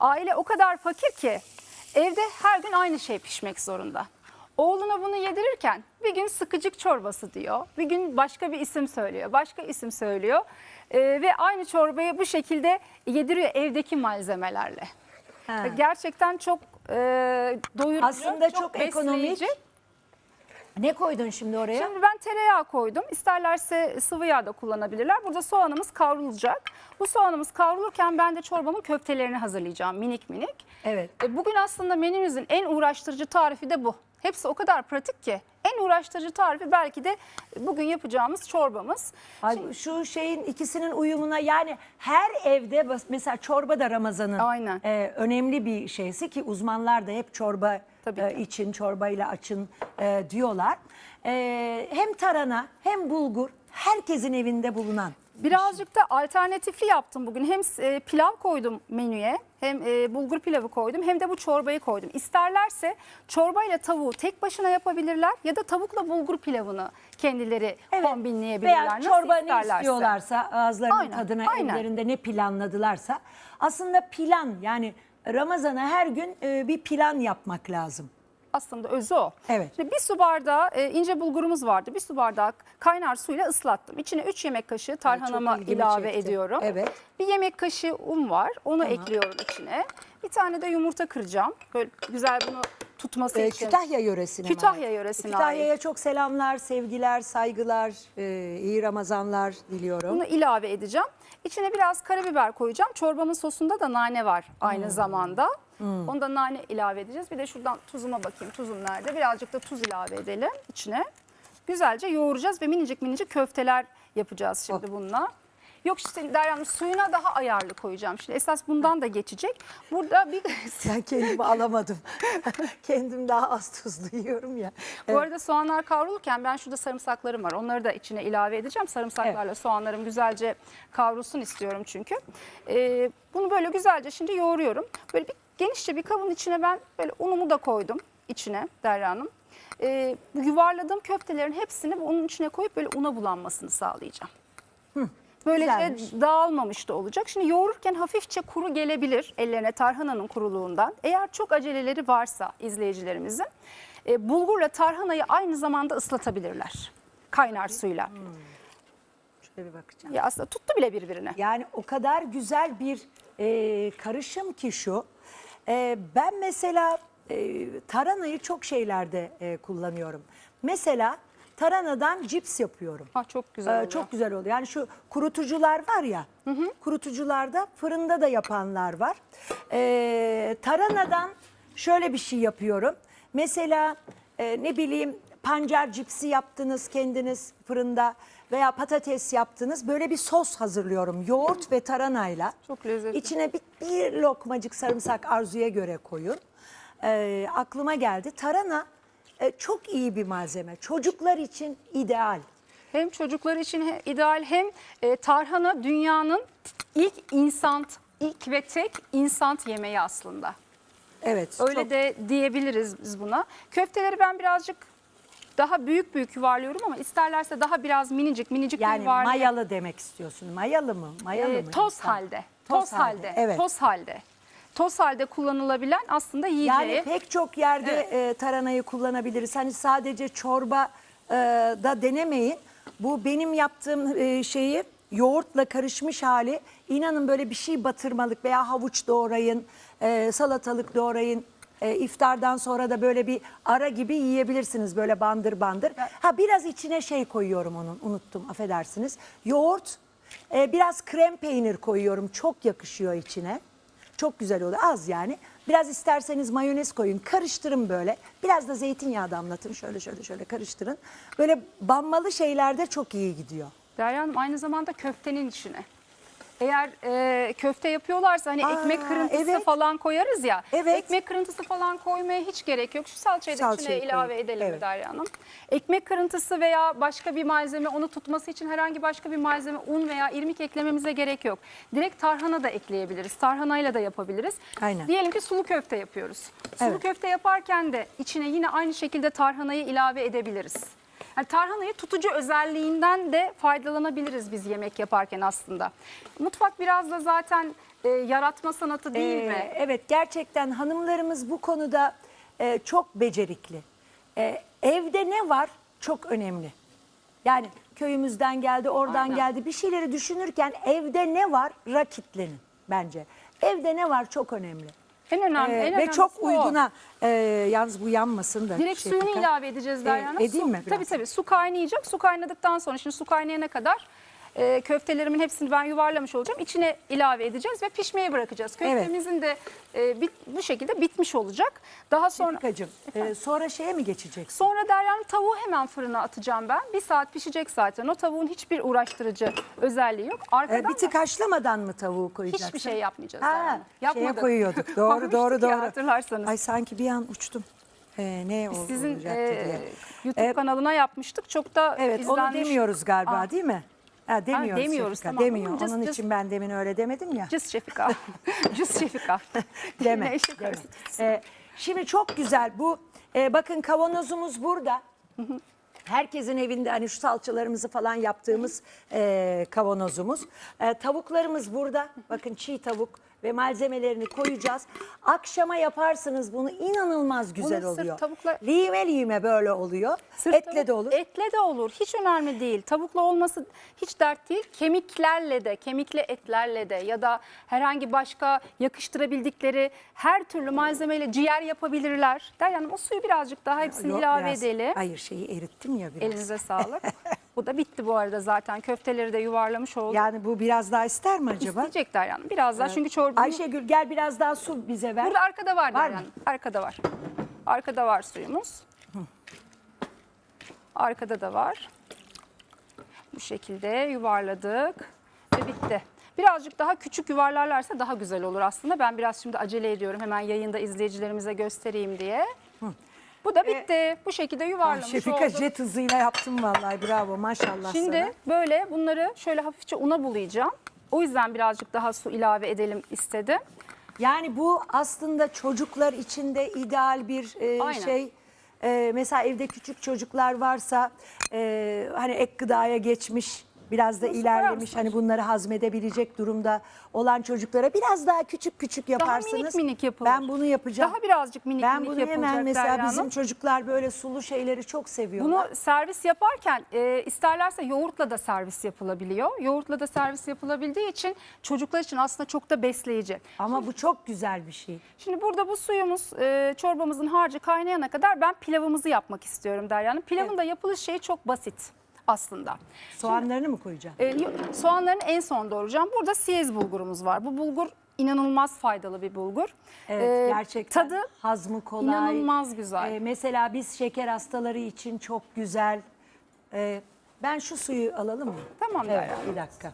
Aile o kadar fakir ki evde her gün aynı şey pişmek zorunda. Oğluna bunu yedirirken bir gün sıkıcık çorbası diyor. Bir gün başka bir isim söylüyor. Başka isim söylüyor. Ee, ve aynı çorbayı bu şekilde yediriyor evdeki malzemelerle. Ha. Gerçekten çok e, doyurucu, Aslında çok ekonomik. besleyici. Ne koydun şimdi oraya? Şimdi ben tereyağı koydum. İsterlerse sıvı yağ da kullanabilirler. Burada soğanımız kavrulacak. Bu soğanımız kavrulurken ben de çorbamın köftelerini hazırlayacağım minik minik. Evet. E, Bugün aslında menümüzün en uğraştırıcı tarifi de bu. Hepsi o kadar pratik ki. En uğraştırıcı tarifi belki de bugün yapacağımız çorbamız. Ay, şu şeyin ikisinin uyumuna yani her evde mesela çorba da Ramazan'ın Aynen. e, önemli bir şeysi ki uzmanlar da hep çorba Tabii e, için çorbayla açın e, diyorlar. E, hem tarhana hem bulgur herkesin evinde bulunan. Birazcık da alternatifli yaptım bugün. Hem e, pilav koydum menüye, hem e, bulgur pilavı koydum, hem de bu çorbayı koydum. İsterlerse çorbayla tavuğu tek başına yapabilirler ya da tavukla bulgur pilavını kendileri kombinleyebilirler. Veya Nasıl çorba ne isterlerse. istiyorlarsa ağızlarının Aynen, tadına aynen. evlerinde ne planladılarsa aslında plan yani Ramazan'a her gün e, bir plan yapmak lazım. Aslında özü o. Evet. Şimdi bir su bardağı e, ince bulgurumuz vardı. Bir su bardağı kaynar suyla ıslattım. İçine 3 yemek kaşığı tarhanama ilgimi ilave çekti. ediyorum. Evet. Bir yemek kaşığı un var. Onu ekliyorum içine. Bir tane de yumurta kıracağım. Böyle güzel bunu tutması Ee, için. Kütahya yöresine Kütahya yöresine Kütahya'ya çok selamlar, sevgiler, saygılar, e, iyi Ramazanlar diliyorum. Bunu ilave edeceğim. İçine biraz karabiber koyacağım. Çorbamın sosunda da nane var aynı Hmm. zamanda. Onu da nane ilave edeceğiz. Bir de şuradan tuzuma bakayım. Tuzum nerede? Birazcık da tuz ilave edelim içine. Güzelce yoğuracağız ve minicik minicik köfteler yapacağız şimdi Oh. bununla. Yok işte Derya Hanım suyuna daha ayarlı koyacağım. Şimdi esas bundan da geçecek. Burada bir Ben kendimi alamadım. Kendim daha az tuzlu yiyorum ya. Bu arada soğanlar kavrulurken ben şurada sarımsaklarım var. Onları da içine ilave edeceğim. Sarımsaklarla soğanlarım güzelce kavrulsun istiyorum çünkü. Ee, bunu böyle güzelce şimdi yoğuruyorum. Böyle bir genişçe bir kabın içine ben böyle unumu da koydum içine Derya Hanım. Ee, bu yuvarladığım köftelerin hepsini bu unun içine koyup böyle una bulanmasını sağlayacağım. Böylece güzelmiş. dağılmamış da olacak. Şimdi yoğururken hafifçe kuru gelebilir ellerine tarhananın kuruluğundan. Eğer çok aceleleri varsa izleyicilerimizin e, bulgurla tarhanayı aynı zamanda ıslatabilirler. Kaynar suyla. Şöyle bir bakacağım. Ya aslında tuttu bile birbirine. Yani o kadar güzel bir e, karışım ki şu. E, ben mesela e, taranayı çok şeylerde e, kullanıyorum. Mesela taranadan cips yapıyorum. Ha, çok güzel Ee, oluyor. çok güzel oluyor. Yani şu kurutucular var ya, kurutucularda fırında da yapanlar var. Ee, taranadan şöyle bir şey yapıyorum. Mesela e, ne bileyim pancar cipsi yaptınız kendiniz fırında veya patates yaptınız. Böyle bir sos hazırlıyorum yoğurt ve taranayla. Çok lezzetli. İçine bir, bir lokmacık sarımsak arzuya göre koyun. Ee, aklıma geldi. Tarana e, çok iyi bir malzeme. Çocuklar için ideal. Hem çocuklar için ideal hem e, tarhana dünyanın ilk insan, ilk ve tek insan yemeği aslında. Evet. Öyle çok- de diyebiliriz biz buna. Köfteleri ben birazcık daha büyük büyük yuvarlıyorum ama isterlerse daha biraz minicik minicik yani yuvarlayıp- mayalı demek istiyorsun. Mayalı mı? Mayalı Ee, mı? toz insan? halde. Toz, halde. Evet. Toz halde. Toz halde kullanılabilen aslında yiyeceği. Yani pek çok yerde e, taranayı kullanabiliriz. Hani sadece çorba e, da denemeyin. Bu benim yaptığım e, şeyi yoğurtla karışmış hali. İnanın böyle bir şey batırmalık veya havuç doğrayın, e, salatalık doğrayın. E, iftardan sonra da böyle bir ara gibi yiyebilirsiniz böyle bandır bandır. Ha biraz içine şey koyuyorum onun unuttum affedersiniz. Yoğurt, e, biraz krem peynir koyuyorum çok yakışıyor içine. Çok güzel oluyor. Az yani. Biraz isterseniz mayonez koyun. Karıştırın böyle. Biraz da zeytinyağı damlatın. Şöyle şöyle şöyle karıştırın. Böyle banmalı şeylerde çok iyi gidiyor. Derya Hanım aynı zamanda köftenin içine. Eğer e, köfte yapıyorlarsa hani Aa, ekmek kırıntısı evet. falan koyarız ya. Evet. Ekmek kırıntısı falan koymaya hiç gerek yok. Şu salçayı da Salçayı içine ilave koyun. edelim Evet. Derya Hanım? Ekmek kırıntısı veya başka bir malzeme onu tutması için herhangi başka bir malzeme un veya irmik eklememize gerek yok. Direkt tarhana da ekleyebiliriz. Tarhanayla da yapabiliriz. Aynen. Diyelim ki sulu köfte yapıyoruz. Sulu Evet. köfte yaparken de içine yine aynı şekilde tarhanayı ilave edebiliriz. Yani tarhanayı tutucu özelliğinden de faydalanabiliriz biz yemek yaparken aslında. Mutfak biraz da zaten e, yaratma sanatı değil Ee, mi? Evet gerçekten hanımlarımız bu konuda e, çok becerikli. E, evde ne var çok önemli. Yani köyümüzden geldi, oradan Aynen. geldi. Bir şeyleri düşünürken evde ne var rakitlenin bence. Evde ne var çok önemli. En önemli, Ee, en ve önemlisi çok o. uyguna. e, yalnız bu yanmasın da. Direkt Şefika. suyunu ilave edeceğiz Derya Hanım. Ee, edeyim Su- mi biraz? Tabii tabii su kaynayacak. Su kaynadıktan sonra şimdi su kaynayana kadar e, köftelerimin hepsini ben yuvarlamış olacağım. İçine ilave edeceğiz ve pişmeye bırakacağız. Köftemizin de e, bit- bu şekilde bitmiş olacak. Daha sonra Şefikacığım, e, sonra şeye mi geçeceksin? Sonra Derya Hanım tavuğu hemen fırına atacağım ben. Bir saat pişecek zaten. O tavuğun hiçbir uğraştırıcı özelliği yok. Arkadan E, bir tık da haşlamadan mı tavuğu koyacaksın? hiçbir şey yapmayacağız. Ha, Hanım. şeye Yapmadık. koyuyorduk. Doğru doğru ya, doğru. hatırlarsanız. Ay sanki bir an uçtum. Ee, ne ol- Sizin olacaktı e, diye. YouTube E, kanalına yapmıştık. Çok da Evet onu izlenmiş. demiyoruz galiba Aa, değil mi? Ha, demiyoruz, demiyoruz, Şefika, tamam. Demiyor. Cız Onun cız. için ben demin öyle demedim ya. Cız Şefika. Cız Şefika. Deme. Deme. Ee, şimdi çok güzel bu e, bakın kavanozumuz burada. Herkesin evinde hani şu salçalarımızı falan yaptığımız e, kavanozumuz. E, tavuklarımız burada. Bakın çiğ tavuk ve malzemelerini koyacağız. Akşama yaparsınız bunu inanılmaz güzel Bunu sırf oluyor. tavukla- Lime lime böyle oluyor. Sırf Etle tavuk- de olur. Etle de olur. Hiç önemli değil. Tavukla olması hiç dert değil. Kemiklerle de, kemikli etlerle de ya da herhangi başka yakıştırabildikleri her türlü malzemeyle ciğer yapabilirler. Derya Hanım o suyu birazcık daha hepsini Yok, ilave biraz- edelim. Hayır şeyi erittim ya biraz. Elinize sağlık. bu da bitti bu arada zaten. Köfteleri de yuvarlamış olduk. Yani bu biraz daha ister mi acaba? İsteyecek Derya Hanım. Biraz daha çünkü çorbanın... Ayşegül gel biraz daha su bize ver. Burada arkada var, Var? Hanım. Arkada var. Arkada var suyumuz. Arkada da var. Bu şekilde yuvarladık ve bitti. Birazcık daha küçük yuvarlarlarsa daha güzel olur aslında. Ben biraz şimdi acele ediyorum. Hemen yayında izleyicilerimize göstereyim diye. Bu da bitti. Bu şekilde yuvarlamış Şefika olduk. jet hızıyla yaptım vallahi bravo maşallah Şimdi sana. böyle bunları şöyle hafifçe una bulayacağım. O yüzden birazcık daha su ilave edelim istedim. Yani bu aslında çocuklar için de ideal bir e, Aynen. şey. E, mesela evde küçük çocuklar varsa e, hani ek gıdaya geçmiş biraz da Nasıl ilerlemiş hani bunları hazmedebilecek durumda olan çocuklara biraz daha küçük küçük yaparsınız. minik minik yapılır. Ben bunu yapacağım. Daha birazcık minik ben minik bunu yapılacak hemen mesela Derya bizim Hanım. çocuklar böyle sulu şeyleri çok seviyorlar. Bunu servis yaparken e, isterlerse yoğurtla da servis yapılabiliyor. Yoğurtla da servis yapılabildiği için çocuklar için aslında çok da besleyici. Ama bu çok güzel bir şey. Şimdi burada bu suyumuz e, çorbamızın harcı kaynayana kadar ben pilavımızı yapmak istiyorum Derya Hanım. Pilavın da yapılış şeyi çok basit aslında. Soğanlarını mı koyacaksın? E, soğanlarını en son doğrayacağım. Burada siyez bulgurumuz var. Bu bulgur inanılmaz faydalı bir bulgur. Evet E, gerçekten Tadı hazmı kolay. inanılmaz güzel. Ee, mesela biz şeker hastaları için çok güzel. Ee, ben şu suyu alalım mı? Tamam Evet, bir dakika.